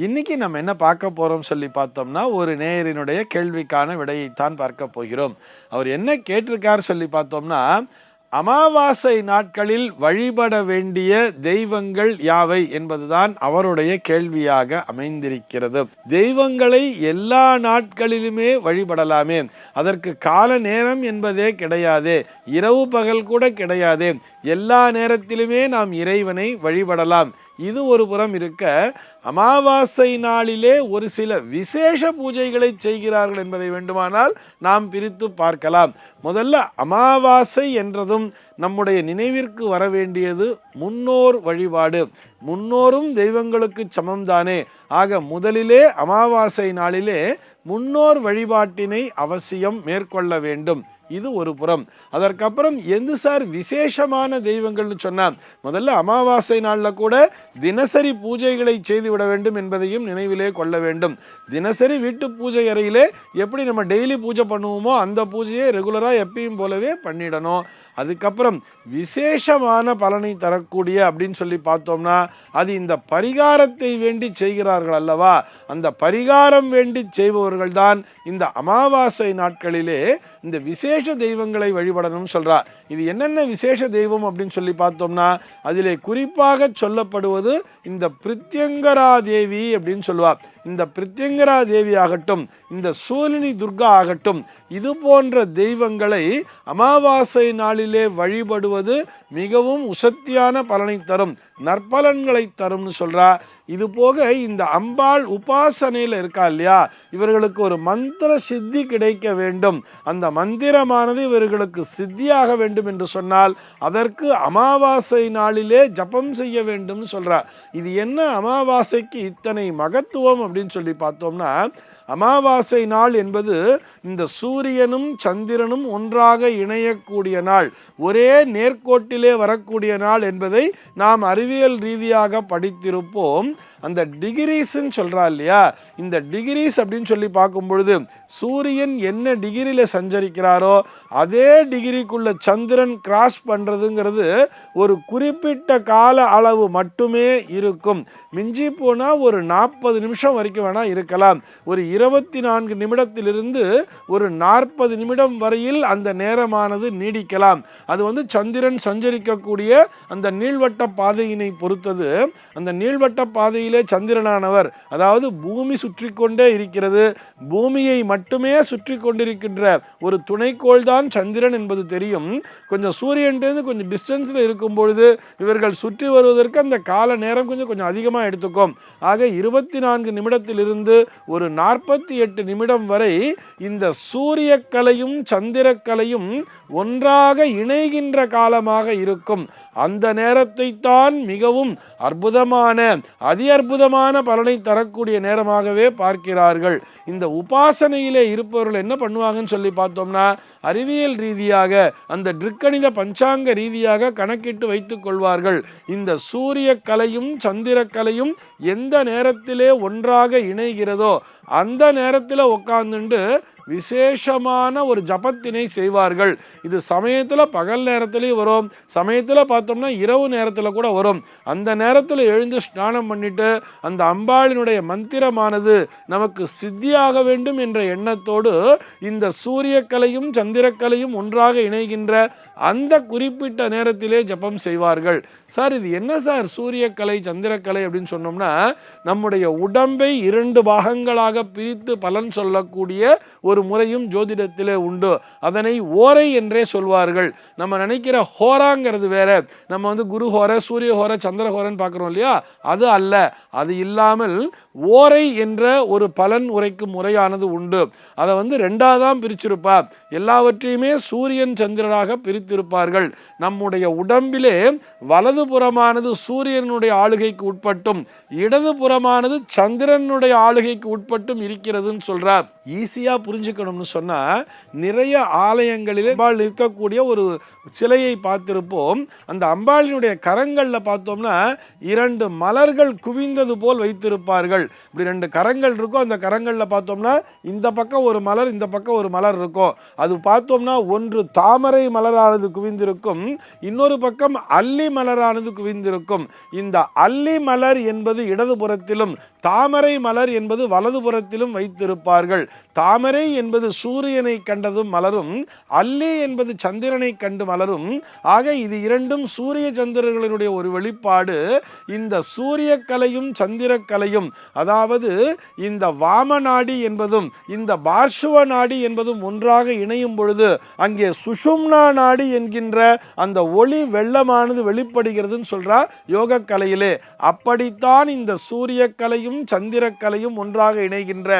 இன்னைக்கு நம்ம என்ன பார்க்க போகிறோம் சொல்லி பார்த்தோம்னா ஒரு நேயரினுடைய கேள்விக்கான விடையைத்தான் பார்க்க போகிறோம். அவர் என்ன கேட்டிருக்கார் சொல்லி பார்த்தோம்னா அமாவாசை நாட்களில் வழிபட வேண்டிய தெய்வங்கள் யாவை? என்பதுதான் அவருடைய கேள்வியாக அமைந்திருக்கிறது. தெய்வங்களை எல்லா நாட்களிலுமே வழிபடலாமே. அதற்கு கால நேரம் என்பதே கிடையாது. இரவு பகல் கூட கிடையாது. எல்லா நேரத்திலுமே நாம் இறைவனை வழிபடலாம். இது ஒரு புறம் இருக்க அமாவாசை நாளிலே ஒரு சில விசேஷ பூஜைகளை செய்கிறார்கள் என்பதை வேண்டுமானால் நாம் பிரித்து பார்க்கலாம். முதல்ல அமாவாசை என்றதும் நம்முடைய நினைவிற்கு வர வேண்டியது முன்னோர் வழிபாடு. முன்னோரும் தெய்வங்களுக்கு சமம்தானே. ஆக முதலிலே அமாவாசை நாளிலே முன்னோர் வழிபாட்டினை அவசியம் மேற்கொள்ள வேண்டும். இது ஒரு புறம். அதற்கப்புறம் எந்த சார் விசேஷமான தெய்வங்கள்னு சொன்னால் முதல்ல அமாவாசை நாளில் கூட தினசரி பூஜைகளை செய்து விட வேண்டும் என்பதையும் நினைவிலே கொள்ள வேண்டும். தினசரி வீட்டு பூஜை அறையிலே எப்படி நம்ம டெய்லி பூஜை பண்ணுவோமோ அந்த பூஜையை ரெகுலராக எப்பயும் போலவே பண்ணிடணும். அதுக்கப்புறம் விசேஷமான பலனை தரக்கூடிய அப்படின்னு சொல்லி பார்த்தோம்னா அது இந்த பரிகாரத்தை வேண்டி செய்கிறார்கள் அல்லவா? அந்த பரிகாரம் வேண்டி செய்பவர்கள் தான் இந்த அமாவாசை நாட்களிலே இந்த விசேஷ தெய்வங்களை வழிபடணும்னு சொல்கிறார் இது என்னென்ன விசேஷ தெய்வம் அப்படின்னு சொல்லி பார்த்தோம்னா அதிலே குறிப்பாக சொல்லப்படுவது இந்த பிரித்யங்கரா தேவி அப்படின்னு சொல்லுவா. இந்த பிரித்யங்கரா தேவி ஆகட்டும் இந்த சூலினி துர்கா ஆகட்டும் இது போன்ற தெய்வங்களை அமாவாசை நாளிலே வழிபடுவது மிகவும் உசத்தியான பலனை தரும் நற்பலன்களை தரும்னு சொல்கிறார் இது போக இந்த அம்பாள் உபாசனையில் இருக்கா இல்லையா? இவர்களுக்கு ஒரு மந்திர சித்தி கிடைக்க வேண்டும். அந்த மந்திரமானது இவர்களுக்கு சித்தியாக வேண்டும் என்று சொன்னால் அதற்கு அமாவாசை நாளிலே ஜபம் செய்ய வேண்டும்னு சொல்கிறார் இது என்ன? அமாவாசைக்கு இத்தனை மகத்துவம் அப்படின்னு சொல்லி பார்த்தோம்னா அமாவாசை நாள் என்பது இந்த சூரியனும் சந்திரனும் ஒன்றாக இணையக்கூடிய நாள். ஒரே நேர்கோட்டிலே வரக்கூடிய நாள் என்பதை நாம் அறிவியல் ரீதியாக படித்திருப்போம். அந்த டிகிரிஸ்ன்னு சொல்கிறா இல்லையா? இந்த டிகிரிஸ் அப்படின்னு சொல்லி பார்க்கும் பொழுது சூரியன் என்ன டிகிரியில் சஞ்சரிக்கிறாரோ அதே டிகிரிக்குள்ள சந்திரன் கிராஸ் பண்ணுறதுங்கிறது ஒரு குறிப்பிட்ட கால அளவு மட்டுமே இருக்கும். மிஞ்சி போனால் ஒரு நாற்பது நிமிஷம் வரைக்கும் வேணால் இருக்கலாம். ஒரு இருபத்தி நான்கு நிமிடத்திலிருந்து ஒரு நாற்பது நிமிடம் வரையில் அந்த நேரமானது நீடிக்கலாம். அது வந்து சந்திரன் சஞ்சரிக்கக்கூடிய அந்த நீள்வட்ட பாதையினை பொறுத்தது. அந்த நீள்வட்ட பாதையில் சந்திரனானவர். அதாவது பூமி சுற்றி கொண்டே இருக்கிறது. பூமியை மட்டுமே சுற்றி கொண்டிருக்கின்ற ஒரு துணைக்கோள் தான் சந்திரன் என்பது தெரியும். கொஞ்சம் சூரியன்லேருந்து கொஞ்சம் டிஸ்டன்ஸில் இருக்கும் பொழுது இவர்கள் சுற்றி வருவதற்கு அந்த கால நேரம் கொஞ்சம் கொஞ்சம் அதிகமாக எடுத்துக்கும். ஆக இருபத்தி நான்கு நிமிடத்திலிருந்து ஒரு நாற்பத்தி எட்டு நிமிடம் வரை இந்த சூரியக்கலையும் சந்திரக்கலையும் ஒன்றாக இணைகின்ற காலமாக இருக்கும். அந்த நேரத்தை தான் மிகவும் அற்புதமான அதி அற்புதமான பலனை தரக்கூடிய நேரமாகவே பார்க்கிறார்கள். இந்த உபாசனையிலே இருப்பவர்கள் என்ன பண்ணுவாங்கன்னு சொல்லி பார்த்தோம்னா அறிவியல் ரீதியாக அந்த திருக்கணித பஞ்சாங்க ரீதியாக கணக்கிட்டு வைத்துக் கொள்வார்கள். இந்த சூரிய கலையும் சந்திரக்கலையும் எந்த நேரத்திலே ஒன்றாக இணைகிறதோ அந்த நேரத்தில் உட்காந்துண்டு விசேஷமான ஒரு ஜபத்தினை செய்வார்கள். இது சமயத்தில் பகல் நேரத்துலேயும் வரும். சமயத்தில் பார்த்தோம்னா இரவு நேரத்தில் கூட வரும். அந்த நேரத்தில் எழுந்து ஸ்நானம் பண்ணிட்டு அந்த அம்பாளினுடைய மந்திரமானது நமக்கு சித்தியாக வேண்டும் என்ற எண்ணத்தோடு இந்த சூரியக்கலையும் சந்திரக்கலையும் ஒன்றாக இணைகின்ற அந்த குறிப்பிட்ட நேரத்திலே ஜபம் செய்வார்கள். சார் இது என்ன சார் சூரியக்கலை சந்திரக்கலை அப்படின்னு சொன்னோம்னா நம்முடைய உடம்பை இரண்டு பாகங்களாக பிரித்து பலன் சொல்லக்கூடிய ஒரு முறையும் ஜோதிடத்திலே உண்டு. அதனை ஓரை என்றே சொல்வார்கள். நம்ம நினைக்கிற ஹோராங்கிறது வேற. நம்ம வந்து குரு ஹோர சூரிய ஹோர சந்திர ஹோரன்னு பார்க்குறோம் இல்லையா? அது அல்ல. அது இல்லாமல் ஓரை என்ற ஒரு பலன் உரைக்கும் முறையானது உண்டு. அதை வந்து ரெண்டாதான் பிரிச்சிருப்பார் எல்லாவற்றையுமே சூரியன் சந்திரனாக பிரித்திருப்பார்கள். நம்முடைய உடம்பிலே வலதுபுறமானது சூரியனுடைய ஆளுகைக்கு உட்பட்டும் இடதுபுறமானது சந்திரனுடைய ஆளுகைக்கு மட்டும் இருக்கிறதுன்னு சொல்றார். ஈஸியா புரிஞ்சுக்கணும்னு சொன்னா நிறைய ஆலயங்களிலே அம்பாள் இருக்கக்கூடிய ஒரு சிலையை பார்த்திருப்போம். அந்த அம்பாளினுடைய கரங்களில் பார்த்தோம்னா இரண்டு மலர்கள் குவிந்தது போல் வைத்திருப்பார்கள். இப்படி ரெண்டு கரங்கள் இருக்கும் அந்த கரங்களில் பார்த்தோம்னா இந்த பக்கம் ஒரு மலர் இந்த பக்கம் ஒரு மலர் இருக்கும் அது பார்த்தோம்னா ஒன்று தாமரை மலரானது குவிந்திருக்கும் இன்னொரு பக்கம் அல்லி மலரானது குவிந்திருக்கும். இந்த அல்லி மலர் என்பது இடதுபுறத்திலும் தாமரை மலர் என்பது வலதுபுறத்திலும் வைத்திருப்பார்கள். தாமரை என்பது சூரியனை கண்டதும் மலரும் அல்லி என்பது சந்திரனை கண்டு மலரும். ஆக இது இரண்டும் சூரிய சந்திரர்களினுடைய ஒரு வெளிப்பாடு. இந்த சூரிய கலையும் சந்திரக்கலையும் அதாவது இந்த வாம நாடி என்பதும் இந்த பார்ஷுவ நாடி என்பதும் ஒன்றாக இணையும் பொழுது அங்கே சுஷும்னா நாடி என்கின்ற அந்த ஒளி வெள்ளமானது வெளிப்படுகிறதுன்னு சொல்கிறார் யோக கலையிலே. அப்படித்தான் இந்த சூரிய கலையும் சந்திரக்கலையும் ஒன்றாக இணைகின்ற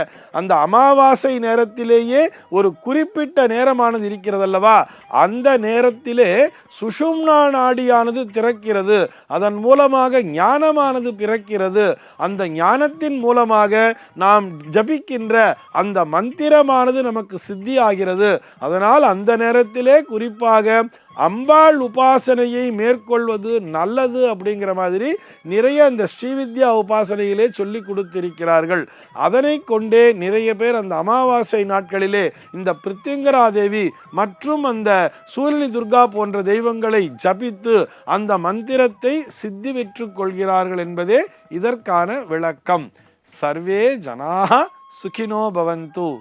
அந்த அமாவாசை நேரத்திலேயே ஒரு குறிப்பிட்ட நேரமானது இருக்கிறதல்லவா? அந்த நேரத்திலே சுஷும்னா நாடியானது திறக்கிறது. அதன் மூலமாக ஞானமானது பிறக்கிறது. அந்த ஞானத்தின் மூலமாக நாம் ஜபிக்கின்ற அந்த மந்திரமானது நமக்கு சித்தி ஆகிறது அதனால் அந்த நேரத்திலே குறிப்பாக அம்பாள் உபாசனையை மேற்கொள்வது நல்லது அப்படிங்கிற மாதிரி நிறைய அந்த ஸ்ரீவித்யா உபாசனையிலே சொல்லி கொடுத்திருக்கிறார்கள். அதனை கொண்டே நிறைய பேர் அந்த அமாவாசை நாட்களிலே இந்த பிரித்திங்கரா தேவி மற்றும் அந்த சூரியனி துர்கா போன்ற தெய்வங்களை ஜபித்து அந்த மந்திரத்தை சித்தி பெற்று கொள்கிறார்கள் என்பதே இதற்கான விளக்கம். சர்வே ஜனாக சுகினோ பவந்து.